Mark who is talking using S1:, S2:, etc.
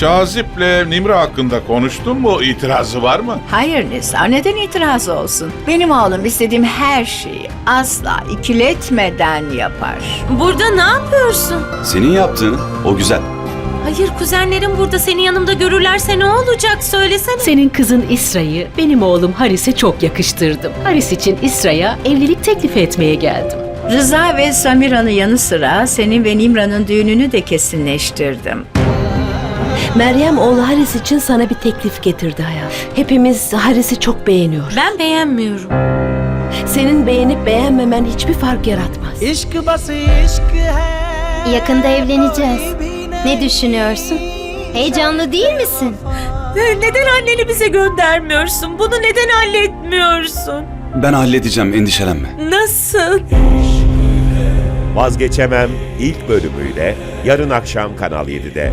S1: Şazip'le Nimra hakkında konuştun mu? İtirazı var mı?
S2: Hayır Nisa, neden itiraz olsun? Benim oğlum istediğim her şeyi asla ikiletmeden yapar.
S3: Burada ne yapıyorsun?
S4: Senin yaptığın o güzel.
S3: Hayır kuzenlerim burada seni yanımda görürlerse ne olacak söylesene.
S5: Senin kızın İsra'yı benim oğlum Haris'e çok yakıştırdım. Haris için İsra'ya evlilik teklifi etmeye geldim.
S2: Rıza ve Samira'nın yanı sıra senin ve Nimra'nın düğününü de kesinleştirdim.
S6: Meryem oğlu Haris için sana bir teklif getirdi hayat. Hepimiz Haris'i çok beğeniyoruz.
S3: Ben beğenmiyorum.
S6: Senin beğenip beğenmemen hiçbir fark yaratmaz.
S7: İşkı bası işkı
S8: Yakında evleneceğiz. Ne düşünüyorsun? Heyecanlı değil misin?
S3: Neden anneni bize göndermiyorsun? Bunu neden halletmiyorsun?
S4: Ben halledeceğim endişelenme.
S3: Nasıl?
S9: Vazgeçemem ilk bölümüyle yarın akşam Kanal 7'de.